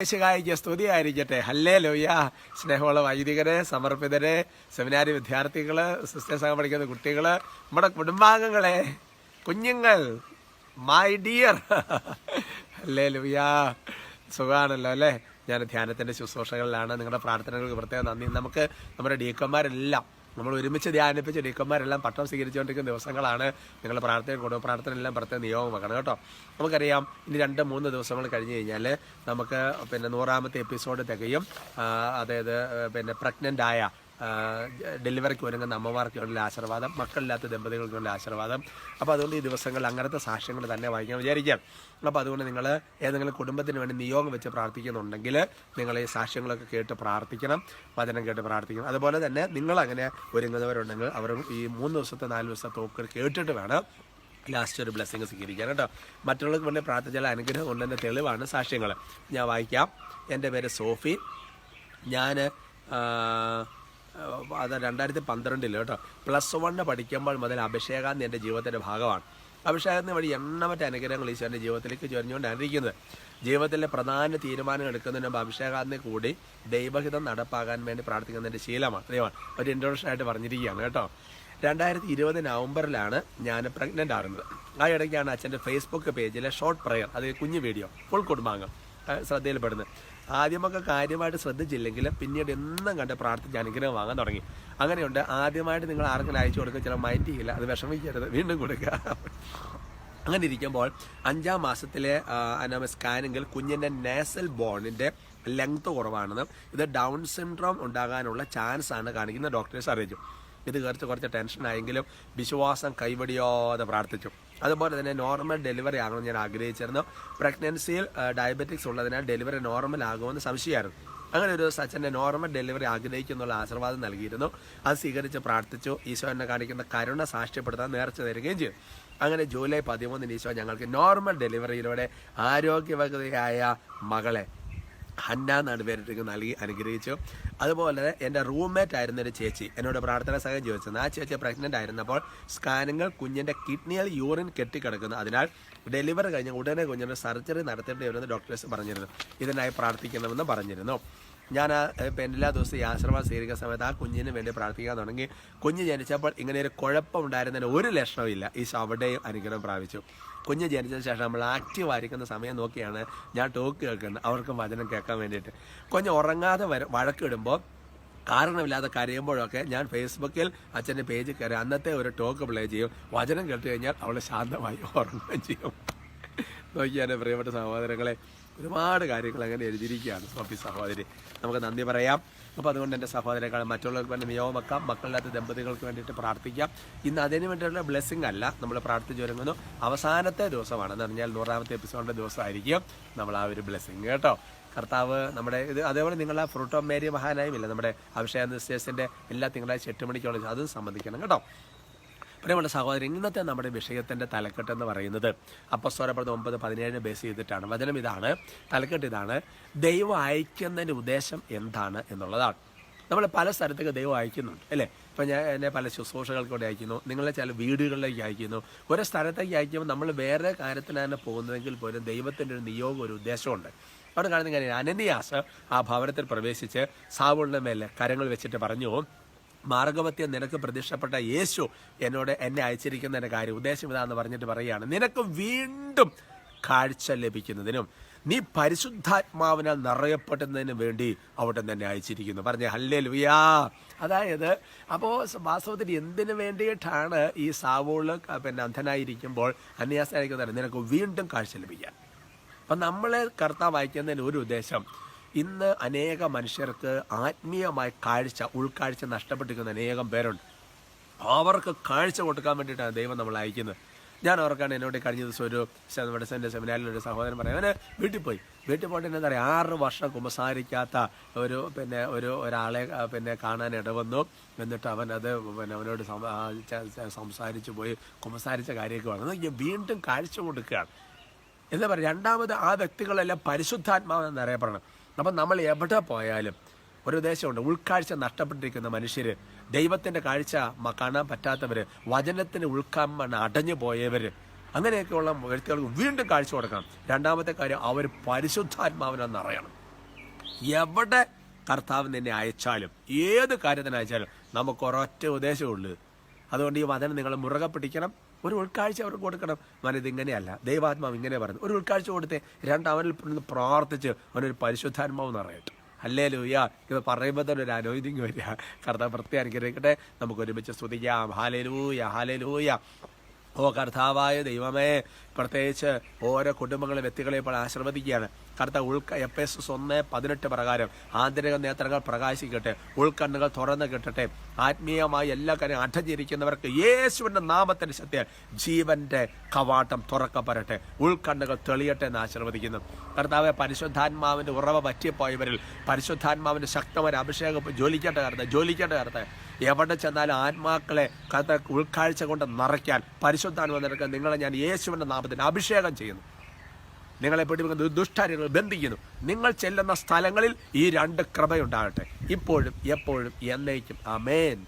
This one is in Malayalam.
യേശുകായിക്ക് സ്തുതിയായിരിക്കട്ടെ. ഹല്ലേ ലോയ്യ സ്നേഹമുള്ള വൈദികരെ സമർപ്പിതരെ സെമിനാരി വിദ്യാർത്ഥികൾ സിസ്റ്റേഴ്സ് പഠിക്കുന്ന കുട്ടികൾ നമ്മുടെ കുടുംബാംഗങ്ങളെ കുഞ്ഞുങ്ങൾ മൈ ഡിയർ ഹല്ലേ ലോയ്യ സുഖമാണല്ലോ അല്ലേ? ഞാൻ ധ്യാനത്തിന്റെ ശുശ്രൂഷകളിലാണ്. നിങ്ങളുടെ പ്രാർത്ഥനകൾക്ക് പ്രത്യേകം നന്ദി. നമുക്ക് നമ്മുടെ ഡീക്കന്മാരെല്ലാം നമ്മൾ ഒരുമിച്ച് ധ്യാനിപ്പിച്ച് ഡിക്കന്മാരെല്ലാം പട്ടം സ്വീകരിച്ചുകൊണ്ടിരിക്കുന്ന ദിവസങ്ങളാണ് നിങ്ങൾ പ്രാർത്ഥന കൊടുക്കുക പ്രാർത്ഥന എല്ലാം പ്രത്യേക നിയോഗം വെക്കണം കേട്ടോ. നമുക്കറിയാം ഇനി രണ്ട് മൂന്ന് ദിവസങ്ങൾ കഴിഞ്ഞ് കഴിഞ്ഞാൽ നമുക്ക് പിന്നെ നൂറാമത്തെ എപ്പിസോഡ് തികയും അതായത് പിന്നെ പ്രഗ്നന്റ് ആയ ഡെലിവറിക്ക് ഒരുങ്ങുന്ന അമ്മമാർക്ക് വേണ്ടിയുള്ള ആശീർവാദം മക്കളില്ലാത്ത ദമ്പതികൾക്ക് വേണ്ട ആശീർവാദം. അപ്പോൾ അതുകൊണ്ട് ഈ ദിവസങ്ങളിൽ അങ്ങനത്തെ സാക്ഷ്യങ്ങൾ തന്നെ വായിക്കാൻ വിചാരിക്കാം. അപ്പോൾ അതുകൊണ്ട് നിങ്ങൾ ഏതെങ്കിലും കുടുംബത്തിന് വേണ്ടി നിയോഗം വെച്ച് പ്രാർത്ഥിക്കുന്നുണ്ടെങ്കിൽ നിങ്ങൾ ഈ സാക്ഷ്യങ്ങളൊക്കെ കേട്ട് പ്രാർത്ഥിക്കണം വചനം കേട്ട് പ്രാർത്ഥിക്കണം. അതുപോലെ തന്നെ നിങ്ങളങ്ങനെ ഒരുങ്ങുന്നവരുണ്ടെങ്കിൽ അവർ ഈ മൂന്ന് ദിവസത്തെ നാല് ദിവസത്തെ തോക്കുകൾ കേട്ടിട്ട് വേണം ലാസ്റ്റ് ഒരു ബ്ലെസ്സിങ് സ്വീകരിക്കാൻ കേട്ടോ. മറ്റുള്ളവർക്ക് വേണ്ടി പ്രാർത്ഥിച്ചാൽ അനുഗ്രഹം ഉണ്ടെന്ന തെളിവാണ് സാക്ഷ്യങ്ങൾ. ഞാൻ വായിക്കാം. എന്റെ പേര് സോഫി. ഞാൻ അത് രണ്ടായിരത്തി പന്ത്രണ്ടിൽ കേട്ടോ. പ്ലസ് വണ്ണ് പഠിക്കുമ്പോൾ മുതൽ അഭിഷേകാന്തി എന്റെ ജീവിതത്തിന്റെ ഭാഗമാണ്. അഭിഷേകത്തിന് വഴി എണ്ണമറ്റ അനുഗ്രഹങ്ങൾ ഈശ്വരന്റെ ജീവിതത്തിലേക്ക് ചൊരിഞ്ഞുകൊണ്ടാണ് ഇരിക്കുന്നത് ജീവിതത്തിലെ പ്രധാന തീരുമാനം എടുക്കുന്നതിന് മുമ്പ് അഭിഷേകാന്തി കൂടി ദൈവഹിതം നടപ്പാകാൻ വേണ്ടി പ്രാർത്ഥിക്കുന്നതിന്റെ ശീലമാണ്. ദൈവമാണ് ഒരു ഇൻട്രൊഡക്ഷൻ ആയിട്ട് പറഞ്ഞിരിക്കുകയാണ് കേട്ടോ. രണ്ടായിരത്തി ഇരുപത് നവംബറിലാണ് ഞാൻ പ്രഗ്നന്റ് ആകുന്നത്. ആ ഇടയ്ക്കാണ് അച്ഛന്റെ ഫേസ്ബുക്ക് പേജിലെ ഷോർട്ട് പ്രയർ അത് കുഞ്ഞു വീഡിയോ ഫുൾ കുടുംബാംഗം ശ്രദ്ധയിൽപ്പെടുന്നത്. ആദ്യമൊക്കെ കാര്യമായിട്ട് ശ്രദ്ധിച്ചില്ലെങ്കിലും പിന്നീട് എന്നും കണ്ട് പ്രാർത്ഥിച്ച് അനുഗ്രഹം വാങ്ങാൻ തുടങ്ങി. അങ്ങനെയുണ്ട്. ആദ്യമായിട്ട് നിങ്ങൾ ആർക്കെങ്കിലും അയച്ചു കൊടുക്കുക ചില മൈൻഡ് ചെയ്യില്ല അത് വിഷമിക്കരുത്. വീണ്ടും കൊടുക്കുക. അങ്ങനെ ഇരിക്കുമ്പോൾ അഞ്ചാം മാസത്തിലെ സ്കാനിങ്ങിൽ കുഞ്ഞിന്റെ നേസൽ ബോണിന്റെ ലെങ്ത് കുറവാണെന്നും ഇത് ഡൗൺ സിൻഡ്രോം ഉണ്ടാകാനുള്ള ചാൻസ് ആണ് കാണിക്കുന്ന ഡോക്ടേഴ്സ് അറിയിച്ചു. ഇത് കുറച്ച് കുറച്ച് ടെൻഷനായെങ്കിലും വിശ്വാസം കൈവടിയാതെ പ്രാർത്ഥിച്ചു. അതുപോലെ തന്നെ നോർമൽ ഡെലിവറി ആകണമെന്ന് ഞാൻ ആഗ്രഹിച്ചിരുന്നു. പ്രഗ്നൻസിയിൽ ഡയബറ്റിക്സ് ഉള്ളതിനാൽ ഡെലിവറി നോർമൽ ആകുമെന്ന് സംശയമായിരുന്നു. അങ്ങനെ ഒരു ദിവസം അച്ഛന്റെ നോർമൽ ഡെലിവറി ആഗ്രഹിക്കുന്നുള്ള ആശീർവാദം നൽകിയിരുന്നു. അത് സ്വീകരിച്ച് പ്രാർത്ഥിച്ചു. ഈശോ എന്നെ കാണിക്കുന്ന കരുണ സാക്ഷ്യപ്പെടുത്താൻ നേർച്ച തരികയും ചെയ്തു. അങ്ങനെ ജൂലൈ പതിമൂന്നിന് ഈശോ ഞങ്ങൾക്ക് നോർമൽ ഡെലിവറിയിലൂടെ ആരോഗ്യവകതയായ മകളെ ഹന്ന എന്നാണ് നൽകി അനുഗ്രഹിച്ചു. അതുപോലെ എന്റെ റൂംമേറ്റ് ആയിരുന്ന ഒരു ചേച്ചി എന്നോട് പ്രാർത്ഥന സഹായം ചോദിച്ചത് ആ ചേച്ചി പ്രഗ്നന്റ് ആയിരുന്നപ്പോൾ സ്കാനിങ്ങൾ കുഞ്ഞിന്റെ കിഡ്നിയിൽ യൂറിൻ കെട്ടിക്കിടക്കുന്നു. അതിനാൽ ഡെലിവറി കഴിഞ്ഞ് ഉടനെ കുഞ്ഞിന്റെ സർജറി നടത്തേണ്ടി വരുമെന്ന് ഡോക്ടേഴ്സ് പറഞ്ഞിരുന്നു. ഇതിനായി പ്രാർത്ഥിക്കണമെന്ന് പറഞ്ഞിരുന്നു. ഞാൻ ഇപ്പം എല്ലാ ദിവസവും ഈ ആശ്രമം സ്വീകരിക്കുന്ന സമയത്ത് ആ കുഞ്ഞിന് വേണ്ടി പ്രാർത്ഥിക്കാൻ തുടങ്ങി. കുഞ്ഞ് ജനിച്ചപ്പോൾ ഇങ്ങനെ ഒരു കുഴപ്പം ഉണ്ടായിരുന്നതിന് ഒരു ലക്ഷണമില്ല ഈ അവിടെയും അനുഗ്രഹം പ്രാപിച്ചു. കുഞ്ഞ് ജനിച്ചതിന് ശേഷം നമ്മൾ ആക്റ്റീവ് ആയിരിക്കുന്ന സമയം നോക്കിയാണ് ഞാൻ ടോക്ക് കേൾക്കുന്നത്. അവർക്ക് വചനം കേൾക്കാൻ വേണ്ടിയിട്ട്. കുഞ്ഞ് ഉറങ്ങാതെ വര വഴക്കിടുമ്പോൾ കാരണമില്ലാതെ കരയുമ്പോഴൊക്കെ ഞാൻ ഫേസ്ബുക്കിൽ അച്ഛന്റെ പേജ് കയറി അന്നത്തെ ഒരു ടോക്ക് പ്ലേ ചെയ്യും. വചനം കേട്ട് കഴിഞ്ഞാൽ അവൾ ശാന്തമായി ഉറങ്ങുകയും ചെയ്യും. നോക്കിയാണ് പ്രിയപ്പെട്ട സഹോദരങ്ങളെ. ഒരുപാട് കാര്യങ്ങൾ അങ്ങനെ എഴുതിയിരിക്കുകയാണ് സോഫി സഹോദരി. നമുക്ക് നന്ദി പറയാം. അപ്പോൾ അതുകൊണ്ട് എന്റെ സഹോദരങ്ങൾ മറ്റുള്ളവർക്ക് വേണ്ടി നിയോഗം വെക്കാം. മക്കളില്ലാത്ത ദമ്പതികൾക്ക് വേണ്ടിയിട്ട് പ്രാർത്ഥിക്കാം. ഇന്ന് അതിന് വേണ്ടിയുള്ള ബ്ലെസ്സിങ് അല്ല. നമ്മൾ പ്രാർത്ഥിച്ചു ഒരുങ്ങുന്നു. അവസാനത്തെ ദിവസമാണ്. എന്ന് പറഞ്ഞാൽ നൂറാമത്തെ എപ്പിസോഡിന്റെ ദിവസമായിരിക്കും നമ്മൾ ആ ഒരു ബ്ലെസ്സിങ്. കേട്ടോ? കർത്താവ് നമ്മുടെ ഇത് അതേപോലെ നിങ്ങൾ ഫ്രൂട്ട് ഓഫ് മേരി മഹാനായും ഇല്ല നമ്മുടെ അഭിഷേക നിശ്ചയത്തിന്റെ എല്ലാ തിങ്കളാഴ്ച എട്ട് മണിക്കുള്ള അതും സംബന്ധിക്കണം. കേട്ടോ? പ്രിയമുള്ള സഹോദരൻ ഇന്നത്തെ നമ്മുടെ വിഷയത്തിന്റെ തലക്കെട്ട് എന്ന് പറയുന്നത് അപ്പസ്വരപ്പെടുന്ന ഒമ്പത് പതിനേഴിന് ബേസ് ചെയ്തിട്ടാണ്. വചനം ഇതാണ്. തലക്കെട്ട് ഇതാണ്. ദൈവം അയക്കുന്നതിന്റെ ഉദ്ദേശം എന്താണ് എന്നുള്ളതാണ്. നമ്മൾ പല സ്ഥലത്തേക്ക് ദൈവം അയക്കുന്നുണ്ട് അല്ലേ? ഇപ്പം ഞാൻ എന്നെ പല ശുശ്രൂഷകൾക്ക് കൂടെ അയക്കുന്നു. നിങ്ങളെ ചില വീടുകളിലേക്ക് അയക്കുന്നു. ഒരു സ്ഥലത്തേക്ക് അയക്കുമ്പോൾ നമ്മൾ വേറെ കാര്യത്തിനാണ് പോകുന്നതെങ്കിൽ പോലും ദൈവത്തിന്റെ ഒരു നിയോഗം ഒരു ഉദ്ദേശമുണ്ട് അവിടെ കാണുന്ന കാര്യം അനന്യാസ് ആ ഭവനത്തിൽ പ്രവേശിച്ച് സാവുളിന്റെ മേലെ കരങ്ങൾ വെച്ചിട്ട് പറഞ്ഞു മാർഗവത്യം നിനക്ക് പ്രത്യക്ഷപ്പെട്ട യേശു എന്നോട് എന്നെ അയച്ചിരിക്കുന്നതിന്റെ കാര്യം ഉദ്ദേശം ഇതാന്ന് പറഞ്ഞിട്ട് പറയുകയാണ്. നിനക്ക് വീണ്ടും കാഴ്ച ലഭിക്കുന്നതിനും നീ പരിശുദ്ധാത്മാവിനാൽ നിറയപ്പെടുന്നതിനും വേണ്ടി അവിടെ തന്നെ അയച്ചിരിക്കുന്നു. പറഞ്ഞ ഹല്ലേ ലുയാ അതായത് അപ്പോൾ വാസ്തവത്തിൽ എന്തിനു വേണ്ടിയിട്ടാണ് ഈ സാവോൾ പിന്നെ അന്ധനായിരിക്കുമ്പോൾ അന്യാസനായിരിക്കുന്നത് നിനക്ക് വീണ്ടും കാഴ്ച ലഭിക്കാൻ? അപ്പം നമ്മളെ കർത്താവ് അയക്കുന്നതിന് ഒരു ഉദ്ദേശം ഇന്ന് അനേക മനുഷ്യർക്ക് ആത്മീയമായി കാഴ്ച ഉൾക്കാഴ്ച നഷ്ടപ്പെട്ടിരിക്കുന്ന അനേകം പേരുണ്ട്. അവർക്ക് കാഴ്ച കൊടുക്കാൻ വേണ്ടിയിട്ടാണ് ദൈവം നമ്മൾ അയക്കുന്നത്. ഞാൻ ഓർക്കാണ് എന്നോട് കഴിഞ്ഞ ദിവസം ഒരു നമ്മുടെ സെന്റെ സെമിനാരിൽ ഒരു സഹോദരൻ പറയാം അവന് വീട്ടിൽ പോയി. വീട്ടിൽ പോയിട്ട് എന്താ പറയുക ആറ് വർഷം കുമ്പസാരിക്കാത്ത ഒരു പിന്നെ ഒരു ഒരാളെ പിന്നെ കാണാൻ ഇടവന്നു. എന്നിട്ട് അവൻ അത് പിന്നെ അവനോട് സംസാരിച്ചു പോയി കുമ്പസാരിച്ച കാര്യമൊക്കെ വന്നു വീണ്ടും കാഴ്ച കൊടുക്കുകയാണ്. എന്താ പറയുക രണ്ടാമത് ആ വ്യക്തികളെല്ലാം പരിശുദ്ധാത്മാവെന്ന് അറിയപ്പെടണം അപ്പം നമ്മൾ എവിടെ പോയാലും ഒരു ഉദ്ദേശമുണ്ട് ഉൾക്കാഴ്ച നഷ്ടപ്പെട്ടിരിക്കുന്ന മനുഷ്യർ ദൈവത്തിന്റെ കാഴ്ച കാണാൻ പറ്റാത്തവർ വചനത്തിന് ഉൾക്കാമണ് അടഞ്ഞു പോയവർ അങ്ങനെയൊക്കെയുള്ള വ്യക്തികൾക്ക് വീണ്ടും കാഴ്ച കൊടുക്കണം. രണ്ടാമത്തെ കാര്യം അവർ പരിശുദ്ധാത്മാവിനെന്ന് അറിയണം. എവിടെ കർത്താവ് നിന്നെ അയച്ചാലും ഏത് കാര്യത്തിന് അയച്ചാലും നമുക്ക് ഒരൊറ്റ ഉദ്ദേശമുള്ളൂ. അതുകൊണ്ട് ഈ വചനം നിങ്ങൾ മുറുകെ പിടിക്കണം. ഒരു ഉൾക്കാഴ്ച അവർക്ക് കൊടുക്കണം. അവൻ ഇതിങ്ങനെയല്ല ദൈവാത്മാവ് ഇങ്ങനെ പറഞ്ഞു ഒരു ഉൾക്കാഴ്ച കൊടുത്തേ രണ്ട് അവനിൽ പ്രാർത്ഥിച്ച് അവനൊരു പരിശുദ്ധാത്മാവ് നിറയട്ടെ. അല്ലേ ലൂയ ഇത് പറയുമ്പോൾ തന്നെ ഒരു അനോയിതിങ് വരിക. കർത്താവ് പ്രത്യേകം അനുഗ്രഹിക്കട്ടെ. നമുക്ക് ഒരുമിച്ച് സ്തുതിക്കാം. ഹാലലൂയ ഹാലലൂയ ഓ കർത്താവായ ദൈവമേ പ്രത്യേകിച്ച് ഓരോ കുടുംബങ്ങളെ വ്യക്തികളെ ഇപ്പോൾ ആശീർവദിക്കുകയാണ്. കർത്താവ് ഉൾക്ക എഫ് എസ് ഒന്ന് പതിനെട്ട് പ്രകാരം ആന്തരിക നേത്രങ്ങൾ പ്രകാശിക്കട്ടെ ഉൾക്കണ്ണുകൾ തുറന്നു കിട്ടട്ടെ. ആത്മീയമായി എല്ലാ കാര്യം അടഞ്ഞിരിക്കുന്നവർക്ക് യേശുവിന്റെ നാമത്തിന് സത്യ ജീവന്റെ കവാട്ടം തുറക്കപ്പെടട്ടെ. ഉൾക്കണ്ണുകൾ തെളിയട്ടെ എന്ന് ആശീർവദിക്കുന്നു. കർത്താവ് പരിശുദ്ധാത്മാവിന്റെ ഉറവ പറ്റിപ്പോയവരിൽ പരിശുദ്ധാത്മാവിന്റെ ശക്തമായ അഭിഷേകം ജോലിക്കേണ്ട കർത്ത ജോലിക്കേണ്ട കർത്ത എവിടെ ചെന്നാലും ആത്മാക്കളെ കർത്ത ഉൾക്കാഴ്ച കൊണ്ട് നിറയ്ക്കാൻ പരിശുദ്ധാത്മ നിനക്ക് നിങ്ങളെ ഞാൻ യേശുവിന്റെ നാമത്തിന് അഭിഷേകം ചെയ്യുന്നു. നിങ്ങളെ പിടിപ്പിക്കുന്ന ദുഷ്ടാര്യങ്ങൾ ബന്ധിക്കുന്നു. നിങ്ങൾ ചെല്ലുന്ന സ്ഥലങ്ങളിൽ ഈ രണ്ട് കൃപയുണ്ടാകട്ടെ. ഇപ്പോഴും എപ്പോഴും എന്നേക്കും. അമേൻ